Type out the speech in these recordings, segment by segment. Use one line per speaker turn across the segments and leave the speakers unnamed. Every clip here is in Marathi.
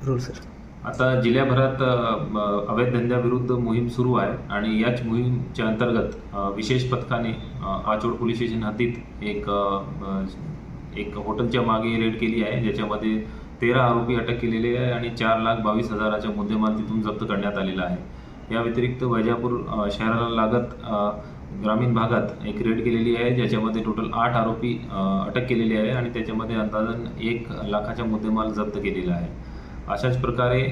हो, जरूर सर
आता जिल्ह्याभरात अवैध धंद्याविरुद्ध मोहीम सुरू आहे आणि याच मोहीमच्या अंतर्गत विशेष पथकाने आचोड पोलीस स्टेशन हद्दीत एक एक हॉटेलच्या मागे रेड केली आहे ज्याच्यामध्ये तेरा आरोपी अटक केलेले आहे आणि चार लाख बावीस हजाराच्या मुद्देमाल तिथून जप्त करण्यात आलेला आहे. या व्यतिरिक्त वैजापूर शहराला लागत ग्रामीण भागात एक रेड केलेली आहे ज्याच्यामध्ये टोटल आठ आरोपी अटक केलेले आहे आणि त्याच्यामध्ये अंदाजन एक लाखाचा मुद्देमाल जप्त केलेला आहे. अशाच प्रकारे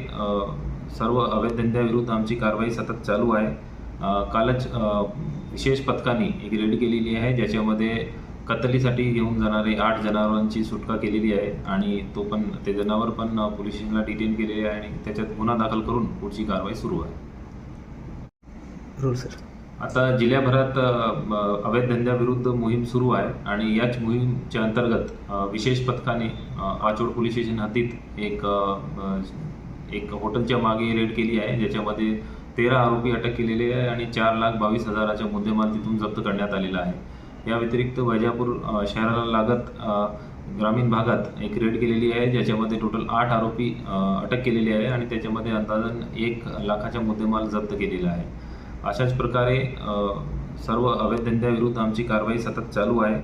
सर्व अवैध धंद्याविरुद्ध आमची कारवाई सतत चालू आहे. कालच विशेष पथकाने एक रेड केलेली आहे ज्याच्यामध्ये कत्तलीसाठी घेऊन जाणारे आठ जनावरांची सुटका केलेली आहे आणि तो पण ते जनावर पण पोलीस स्टेशनला डिटेन केलेले आहे आणि त्याच्यात गुन्हा दाखल करून पुढची कारवाई सुरू आहे.
रोल सर.
आता जिल्ह्याभरात अवैध धंद्याविरुद्ध मोहीम सुरू आहे आणि याच मोहीमच्या अंतर्गत विशेष पथकाने आचोड पोलीस स्टेशन हद्दीत एक एक हॉटेलच्या मागे रेड केली आहे ज्याच्यामध्ये तेरा आरोपी अटक केलेले आहे आणि चार लाख बावीस हजाराच्या मुद्देमाल तिथून जप्त करण्यात आलेला आहे. या व्यतिरिक्त वैजापूर शहराला लागत ग्रामीण भागात एक रेड केलेली आहे ज्याच्यामध्ये टोटल आठ आरोपी अटक केलेले आहे आणि त्याच्यामध्ये अंदाजन एक लाखाचा मुद्देमाल जप्त केलेला आहे. अशाच प्रकारे सर्व अवैधंद्याविरुद्ध आमची कारवाई सतत चालू आहे.